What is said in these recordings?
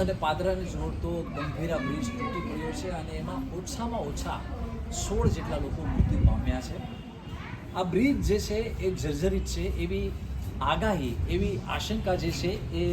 અને પાદરાને જોડતો ગંભીરા બ્રિજ તૂટી પડ્યો છે અને એમાં ઓછામાં ઓછા સોળ જેટલા લોકો મૃત્યુ પામ્યા છે. આ બ્રિજ જે છે એ જર્જરિત છે, એવી આગાહી, એવી આશંકા જે છે એ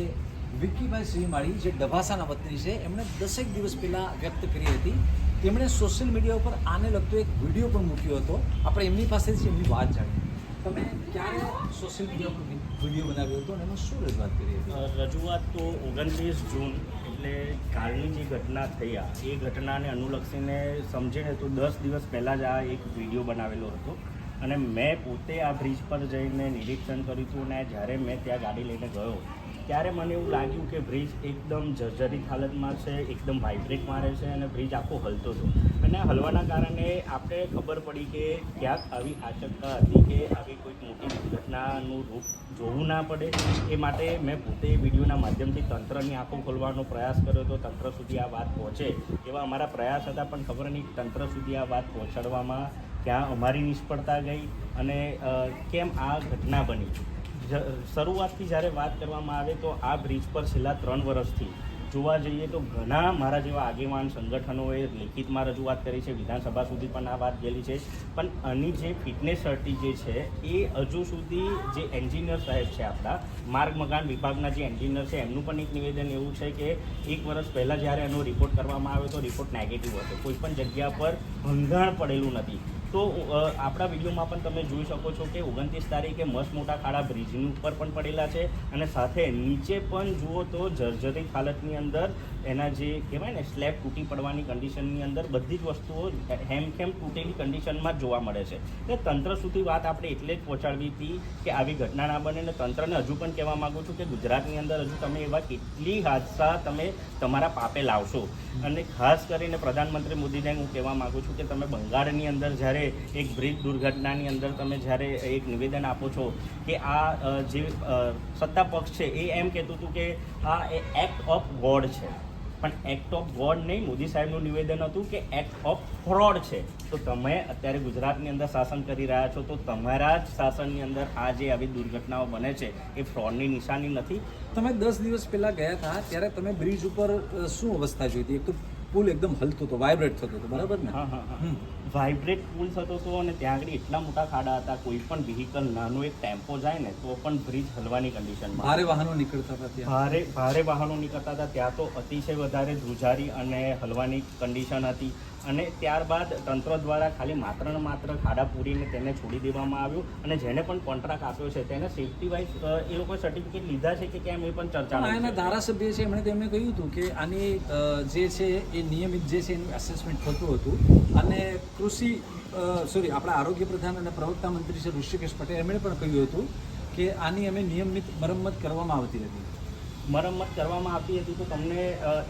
વિક્કીભાઈ શ્રીમાળી, જે ડભાસાના વતની છે, એમણે દસેક દિવસ પહેલાં વ્યક્ત કરી હતી. તેમણે સોશિયલ મીડિયા ઉપર આને લગતો એક વીડિયો પણ મૂક્યો હતો. આપણે એમની પાસેથી એમની વાત જાણી તમે ક્યારે સોશિયલ મીડિયા પર વીડિયો બનાવ્યો હતો અને એમાં શું રજૂઆત કરી હતી? રજૂઆત તો ઓગણત્રીસ જૂન એટલે કાલની જે ઘટના થઈ આ એ ઘટનાને અનુલક્ષીને સમજીને તો દસ દિવસ પહેલાં જ આ એક વીડિયો બનાવેલો હતો. અને મેં પોતે આ બ્રિજ પર જઈને નિરીક્ષણ કર્યું હતું અને જ્યારે મેં ત્યાં ગાડી લઈને ગયો ત્યારે મને એવું લાગ્યું કે બ્રિજ એકદમ જર્જરિત હાલતમાં છે, એકદમ વાઇબ્રેટ મારે છે અને બ્રિજ આખો હલતો હતો અને હલવાના કારણે આપણે ખબર પડી કે ક્યાંક આવી આશંકા હતી કે આવી કોઈક મોટી દુર્ઘટનાનું રૂપ જોવું ના પડે. એ માટે મેં પોતે વિડીયોના માધ્યમથી તંત્રની આંખો ખોલવાનો પ્રયાસ કર્યો હતો તંત્ર સુધી આ વાત પહોંચે એવા અમારા પ્રયાસ હતા, પણ ખબર નહીં તંત્ર સુધી આ વાત પહોંચાડવામાં ક્યાં અમારી નિષ્ફળતા ગઈ અને કેમ આ ઘટના બની. શરૂઆતથી જ્યારે વાત કરવામાં આવે તો આ બ્રિજ પર છેલ્લા ત્રણ વર્ષથી જોવા જઈએ તો ઘણા મારા જેવા આગેવાન સંગઠનોએ લેખિતમાં રજૂઆત કરી છે, વિધાનસભા સુધી પણ આ વાત ગયેલી છે. પણ આની જે ફિટનેસ સર્ટી જે છે, એ હજુ સુધી જે એન્જિનિયર સાહેબ છે આપણા, માર્ગ મકાન વિભાગના જે એન્જિનિયર છે, એમનું પણ એક નિવેદન એવું છે કે એક વર્ષ પહેલાં જ્યારે એનો રિપોર્ટ કરવામાં આવ્યો તો રિપોર્ટ નેગેટિવ હતો. કોઈ પણ જગ્યા પર ભંગાણ પડેલું નથી. તો આપણા વિડીયોમાં પણ તમે જોઈ શકો છો કે ઓગણત્રીસ તારીખે મસ્ત મોટા ખાડા બ્રિજની ઉપર પણ પડેલા છે અને સાથે નીચે પણ જુઓ તો જર્જરિત હાલતની અંદર એના જે કહેવાય ને, સ્લેબ તૂટી પડવાની કન્ડિશનની અંદર બધી જ વસ્તુઓ હેમખેમ તૂટેલી કન્ડિશનમાં જોવા મળે છે. એટલે તંત્ર સુધી વાત આપણે એટલે જ પહોંચાડવી હતી કે આવી ઘટના ના બને અને તંત્રને હજુ પણ કહેવા માગું છું કે ગુજરાતની અંદર હજુ તમે એવા કેટલી હાદસા તમે તમારા પાપે લાવશો. અને ખાસ કરીને પ્રધાનમંત્રી મોદીને હું કહેવા માગું છું કે તમે બંગાળની અંદર જ્યારે એક બ્રિજ દુર્ઘટનાની અંદર તમે જ્યારે એક નિવેદન આપો છો કે આ જે સત્તા પક્ષ છે એ એમ કહેતું હતું કે આ એક્ટ ઓફ ગોડ છે. પણ એક્ટ ઓફ ગોડ નહીં મોદી સાહેબનું નિવેદન હતું કે એક્ટ ઓફ ફ્રોડ છે. તો તમે અત્યારે ગુજરાતની અંદર શાસન કરી રહ્યા છો તો તમારા જ શાસનની અંદર આ જે આવી દુર્ઘટનાઓ બને છે એ ફ્રોડની નિશાની નથી. તમે દસ દિવસ પહેલાં ગયા હતા ત્યારે તમે બ્રિજ ઉપર શું અવસ્થા જોઈ હતી? એક તો પુલ એકદમ હલતો હતો વાઇબ્રેટ થતો હતો બરાબર ને? હા હા હા. વાઇબ્રેટ પુલ થતો હતો અને ત્યાં આગળ એટલા મોટા ખાડા હતા કોઈ પણ વ્હીકલ નાનો એક ટેમ્પો જાય ને તો પણ બ્રિજ હલવાની કન્ડિશનમાં ભારે વાહનો નીકળતા હતા ભારે ભારે વાહનો નીકળતા હતા. ત્યાં તો અતિશય વધારે ધ્રુજારી અને હલવાની કન્ડિશન હતી. અને ત્યારબાદ તંત્ર દ્વારા ખાલી માત્ર ને માત્ર ખાડા પૂરીને તેને છોડી દેવામાં આવ્યું અને જેને પણ કોન્ટ્રાક્ટ આપ્યો છે તેને સેફટી વાઇઝ એ લોકો સર્ટિફિકેટ લીધા છે કે કેમ એ પણ ચર્ચા એના ધારાસભ્ય છે એમણે તેમને કહ્યું હતું કે આની જે છે એ નિયમિત જે છે એનું એસેસમેન્ટ થતું હતું. અને કૃષિ સોરી આપણા આરોગ્ય પ્રધાન અને પ્રવક્તા મંત્રી છે ઋષિકેશ પટેલ એમણે પણ કહ્યું હતું કે આની અમે નિયમિત મરમ્મત કરવામાં આવતી હતી મરમ્મત કરવામાં આવતી હતી તો તમને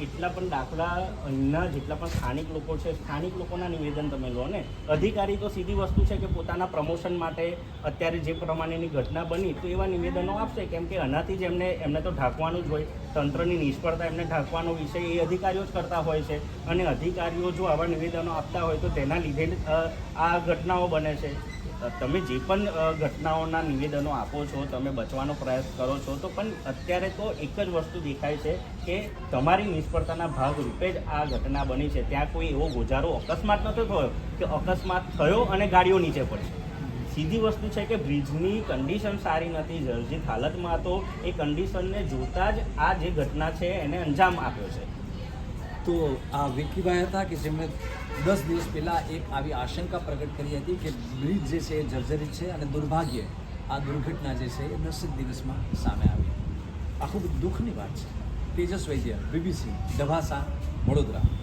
એટલા પણ દાખલા અહીંના જેટલા પણ સ્થાનિક લોકો છે, સ્થાનિક લોકોના નિવેદન તમે લો, ને? અધિકારી તો સીધી વસ્તુ છે કે પોતાના પ્રમોશન માટે અત્યારે જે પ્રમાણેની ઘટના બની, તો એવા નિવેદનો આપશે. કેમ કે આનાથી જ એમને એમને તો ઢાંકવાનું જ હોય. તંત્રની નિષ્ફળતા એમને ઢાંકવાનો વિષય એ અધિકારીઓ જ કરતા હોય છે. અને અધિકારીઓ જો આવા નિવેદનો આપતા હોય તો તેના લીધે આ ઘટનાઓ બને છે. તમે જે પણ ઘટનાઓના નિવેદનો આપો છો, તમે બચવાનો પ્રયાસ કરો છો, તો પણ અત્યારે તો એક જ વસ્તુ દેખાય છે કે તમારી નિષ્ફળતાના ભાગરૂપે જ આ ઘટના બની છે. ત્યાં કોઈ એવો ગોજારો અકસ્માત નતો થયો કે અકસ્માત થયો અને ગાડીઓ નીચે પડી. સીધી વસ્તુ છે કે બ્રિજની કન્ડિશન સારી નથી, જર્જિત હાલતમાં તો એ કન્ડિશનને જોતાં જ આ જે ઘટના છે એને અંજામ આપ્યો છે. તો આ વિકીભાઈ હતા કે જેમણે દસ દિવસ પહેલાં એક આવી આશંકા પ્રગટ કરી હતી કે બ્રિજ જે છે એ જર્જરિત છે અને દુર્ભાગ્યે આ દુર્ઘટના જે છે એ દસ દિવસમાં સામે આવી. આ ખૂબ દુઃખની વાત છે. તેજસ વૈદ્ય બીબીસી ડભાસા વડોદરા.